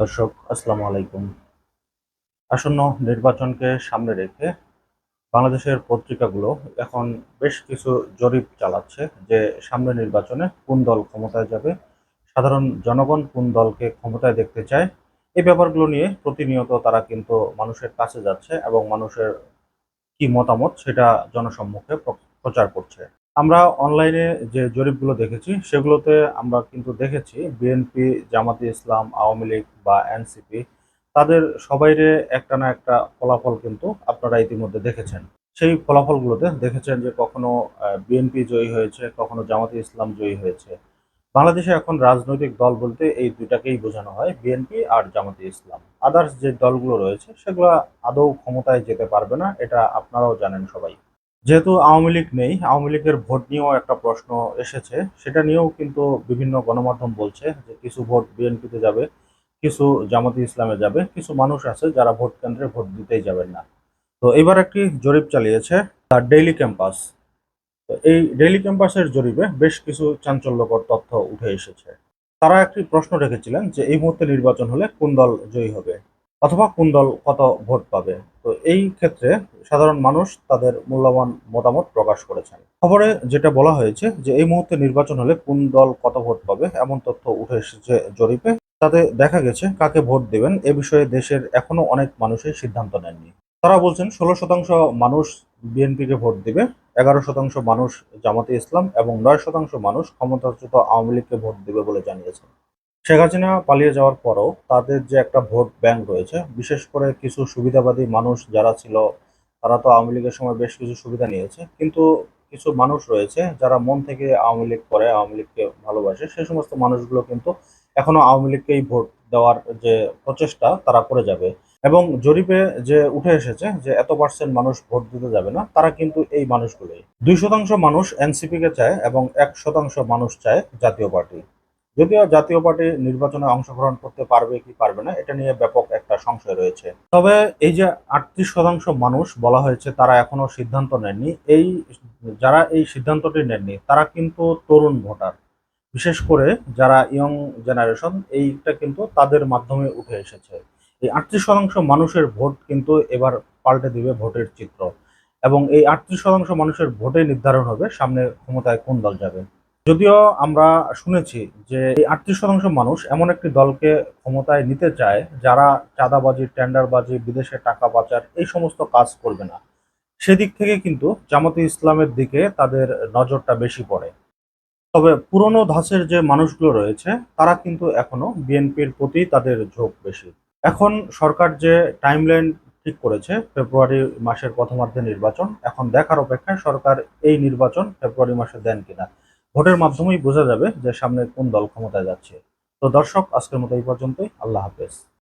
দর্শক, আসসালামু আলাইকুম। আসন্ন নির্বাচনকে সামনে রেখে বাংলাদেশের পত্রিকাগুলো এখন বেশ কিছু জরিপ চালাচ্ছে যে সামনে নির্বাচনে কোন দল ক্ষমতায় যাবে, সাধারণ জনগণ কোন দলকে ক্ষমতায় দেখতে চায়, এই ব্যাপারগুলো নিয়ে প্রতিনিয়ত তারা কিন্তু মানুষের কাছে যাচ্ছে এবং মানুষের কি মতামত সেটা জনসম্মুখে প্র- প্রচার করছে। আমরা অনলাইনে যে জরিপগুলো দেখেছি, সেগুলোতে আমরা কিন্তু দেখেছি বিএনপি জামাতে ইসলাম, আওয়ামী লীগ বা এনসিপি তাদের সবাইরে একটা না একটা ফলাফল কিন্তু আপনারা ইতিমধ্যে দেখেছেন। সেই ফলাফলগুলোতে দেখেছেন যে কখনো বিএনপি জয়ী হয়েছে, কখনো জামাতে ইসলাম জয়ী হয়েছে। বাংলাদেশে এখন রাজনৈতিক দল বলতে এই দুইটাকেই বোঝানো হয় বিএনপি আর জামাতে ইসলাম। আদার্স যে দলগুলো রয়েছে, সেগুলো আদৌ ক্ষমতায় যেতে পারবে না, এটা আপনারাও জানেন সবাই। যেহেতু আওয়ামী লীগ নেই, আওয়ামী লীগের ভোট নিয়েও একটা প্রশ্ন এসেছে। সেটা নিয়েও কিন্তু বিভিন্ন গণমাধ্যম বলছে যে কিছু ভোট বিএনপিতে যাবে, কিছু জামাতে ইসলামে যাবে, কিছু মানুষ আছে যারা ভোট কেন্দ্রে ভোট দিতেই যাবেন না। তো এবার একটি জরিপ চালিয়েছে তার ডেইলি ক্যাম্পাস তো এই ডেইলি ক্যাম্পাসের জরিপে বেশ কিছু চাঞ্চল্যকর তথ্য উঠে এসেছে। তারা একটি প্রশ্ন রেখেছিলেন যে এই মুহূর্তে নির্বাচন হলে কোন দল জয়ী হবে? অথবা কোন দল কত ভোট পাবে। তো এই ক্ষেত্রে সাধারণ মানুষ তাদের মূল্যবান মতামত প্রকাশ করেছেন। খবরে যেটা বলা হয়েছে যে, এই মুহূর্তে নির্বাচন হলে কোন দল কত ভোট পাবে এমন তথ্য উঠে এসেছে জরিপে। তাতে দেখা গেছে কাকে ভোট দেবেন এ বিষয়ে দেশের এখনও অনেক মানুষই সিদ্ধান্ত নেননি। তারা বলছেন, ষোলো শতাংশ মানুষ বিএনপিকে ভোট দিবে, এগারো শতাংশ মানুষ জামাতে ইসলাম এবং নয় শতাংশ মানুষ ক্ষমতাচ্যুত আওয়ামী লীগকে ভোট দেবে বলে জানিয়েছেন। শেখ হাসিনা পালিয়ে যাওয়ার পরও তাদের যে একটা ভোট ব্যাংক রয়েছে, বিশেষ করে কিছু সুবিধাবাদী মানুষ যারা ছিল, তারা তো আওয়ামী লীগের সময় বেশ কিছু সুবিধা নিয়েছে। কিন্তু কিছু মানুষ রয়েছে যারা মন থেকে আওয়ামী লীগ করে, আওয়ামী লীগকে ভালোবাসে সেই সমস্ত মানুষগুলো কিন্তু এখনও আওয়ামী লীগকেই ভোট দেওয়ার যে প্রচেষ্টা, তারা করে যাবে। এবং জরিপে যে উঠে এসেছে যে এত পার্সেন্ট মানুষ ভোট দিতে যাবে না, তারা কিন্তু এই মানুষগুলোই। দুই শতাংশ মানুষ এনসিপি কে চায় এবং এক শতাংশ মানুষ চায় জাতীয় পার্টি। যদিও জাতীয় পার্টি নির্বাচনে অংশগ্রহণ করতে পারবে কি পারবে না, এটা নিয়ে ব্যাপক একটা সংশয় রয়েছে। তবে এই যে আটত্রিশ শতাংশ মানুষ বলা হয়েছে তারা এখনও সিদ্ধান্ত নেননি, এই যারা এই সিদ্ধান্তটি নেননি তারা কিন্তু তরুণ ভোটার। বিশেষ করে যারা ইয়ং জেনারেশন, এইটা কিন্তু তাদের মাধ্যমে উঠে এসেছে। এই আটত্রিশ শতাংশ মানুষের ভোট কিন্তু এবার পাল্টে দিবে ভোটের চিত্র। এবং এই আটত্রিশ শতাংশ মানুষের ভোটে নির্ধারণ হবে সামনে ক্ষমতায় কোন দল যাবে। যদিও আমরা শুনেছি যে এই আটত্রিশ শতাংশ মানুষ এমন একটি দলকে ক্ষমতায় নিতে চায় যারা চাঁদাবাজি, টেন্ডারবাজি, বিদেশে টাকা পাচার এই সমস্ত কাজ করবে না। সেদিক থেকে কিন্তু জামাতে ইসলামের দিকে তাদের নজরটা বেশি পড়ে। তবে পুরনো ধাঁচের যে মানুষগুলো রয়েছে, তারা কিন্তু এখনও বিএনপির প্রতি তাদের ঝোঁক বেশি। এখন সরকার যে টাইমলাইন ঠিক করেছে, ফেব্রুয়ারি মাসের প্রথমার্ধে নির্বাচন, এখন দেখার অপেক্ষায় সরকার এই নির্বাচন ফেব্রুয়ারি মাসে দেন কিনা। ভোটের মাধ্যমেই বোঝা যাবে যে সামনে কোন দল ক্ষমতায় যাচ্ছে। তো দর্শক, আজকের মতো এই পর্যন্তই। আল্লাহ হাফেজ।